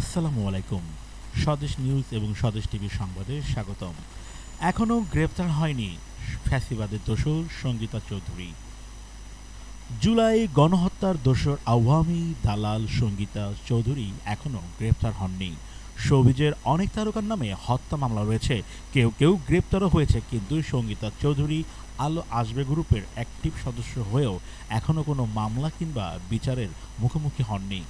আসসালামু আলাইকুম। স্বদেশ নিউজ এবং স্বদেশ টিভির সংবাদে স্বাগতম। এখনও গ্রেপ্তার হয়নি ফ্যাসিবাদের দোসর সঙ্গীতা চৌধুরী। জুলাই গণহত্যার দোসর আওয়ামী দালাল সঙ্গীতা চৌধুরী এখনও গ্রেপ্তার হননি। সবিজের অনেক তারকার নামে হত্যা মামলা রয়েছে। কেউ কেউ গ্রেপ্তারও হয়েছে, কিন্তু সঙ্গীতা চৌধুরী আলো আসবে গ্রুপের অ্যাক্টিভ সদস্য হয়েও এখনও কোনো মামলা কিংবা বিচারের মুখোমুখি হননি।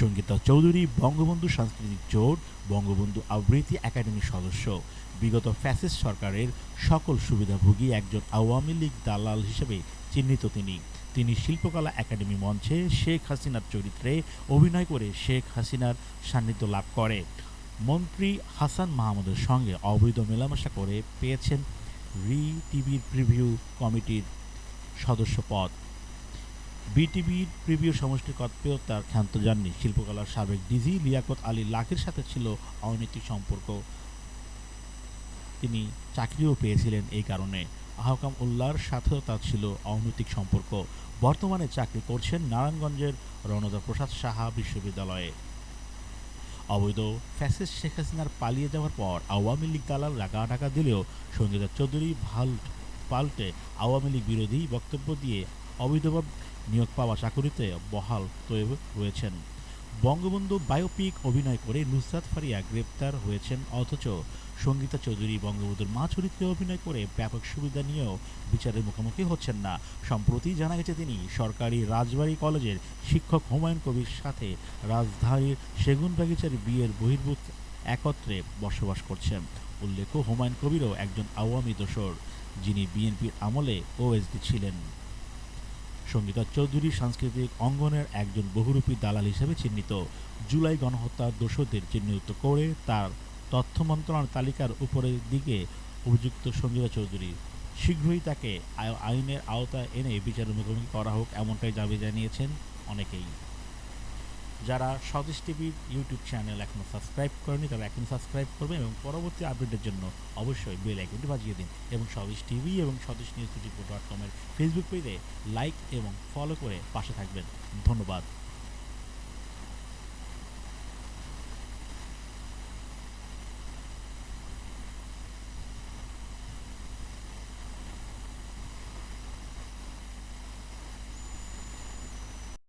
সঙ্গীতা চৌধুরী, বঙ্গবন্ধু সাংস্কৃতিক জোট, বঙ্গবন্ধু আবৃত্তি একাডেমির সদস্য। বিগত ফ্যাসিস্ট সরকারের সকল সুবিধাভোগী একজন আওয়ামী লীগ দালাল হিসেবে চিহ্নিত তিনি। তিনি শিল্পকলা একাডেমি মঞ্চে শেখ হাসিনার চরিত্রে অভিনয় করে শেখ হাসিনার সান্নিধ্য লাভ করে। মন্ত্রী হাসান মাহমুদের সঙ্গে অবৈধ মেলামেশা করে পেয়েছেন রি টিভির প্রিভিউ কমিটির সদস্য পদ বিটিভির প্রিভিউ সমষ্টির কর্পেও তার ক্ষান্ত যাননি শিল্পকলার সাবেক ডিজি লিয়াকত আলী লাখের সাথে ছিল অনৈতিক সম্পর্ক। তিনি চাকরিও পেয়েছিলেন এই কারণে। আহকাম উল্লাহর সাথেও তার ছিল অনৈতিক সম্পর্ক। বর্তমানে চাকরি করছেন নারায়ণগঞ্জের রণদা প্রসাদ সাহা বিশ্ববিদ্যালয়ে। অবৈধ ফ্যাসিস্ট শেখ হাসিনার পালিয়ে যাওয়ার পর আওয়ামী লীগ দালাল রাগা টাকা দিলেও সঙ্গীতা চৌধুরী ভালো পাল্টে আওয়ামী লীগ বিরোধী বক্তব্য দিয়ে অবৈধভাবে নিয়োগ পাওয়া চাকুরিতে বহাল তৈব রয়েছেন। বঙ্গবন্ধু বায়োপিক অভিনয় করে নুসরাত ফারিয়া গ্রেপ্তার হয়েছেন, অথচ সঙ্গীতা চৌধুরী বঙ্গবন্ধুর মা চরিত্রে অভিনয় করে ব্যাপক সুবিধা নিয়েও বিচারের মুখোমুখি হচ্ছেন না। সম্প্রতি জানা গেছে তিনি সরকারি রাজবাড়ী কলেজের শিক্ষক হুমায়ুন কবির সাথে রাজধানীর সেগুন বাগিচার বিয়ের বহির্ভূত একত্রে বসবাস করছেন। উল্লেখ্য, হুমায়ুন কবিরও একজন আওয়ামী দোসর যিনি বিএনপির আমলে ওএসডি ছিলেন। সঙ্গীতা চৌধুরী সাংস্কৃতিক অঙ্গনের একজন বহুরূপী দালাল হিসেবে চিহ্নিত। জুলাই গণহত্যার দোষদের চিহ্নিত করে তার তথ্য মন্ত্রণালয় তালিকার উপরের দিকে অভিযুক্ত সঙ্গীতা চৌধুরী। শীঘ্রই তাকে আই- আইনের আওতায় এনে বিচারের মুখোমুখি করা হোক, এমনটাই দাবি জানিয়েছেন অনেকেই। যারা স্বদেশ টিভির ইউটিউব চ্যানেল এখনও সাবস্ক্রাইব করেনি তারা এখন সাবস্ক্রাইব করবেন এবং পরবর্তী আপডেটের জন্য অবশ্যই বেল আইকনটি বাজিয়ে দিন এবং স্বদেশ টিভি এবং স্বদেশ নিউজ টোয়েন্টি ডট কমের ফেসবুক পেজে লাইক এবং ফলো করে পাশে থাকবেন। ধন্যবাদ।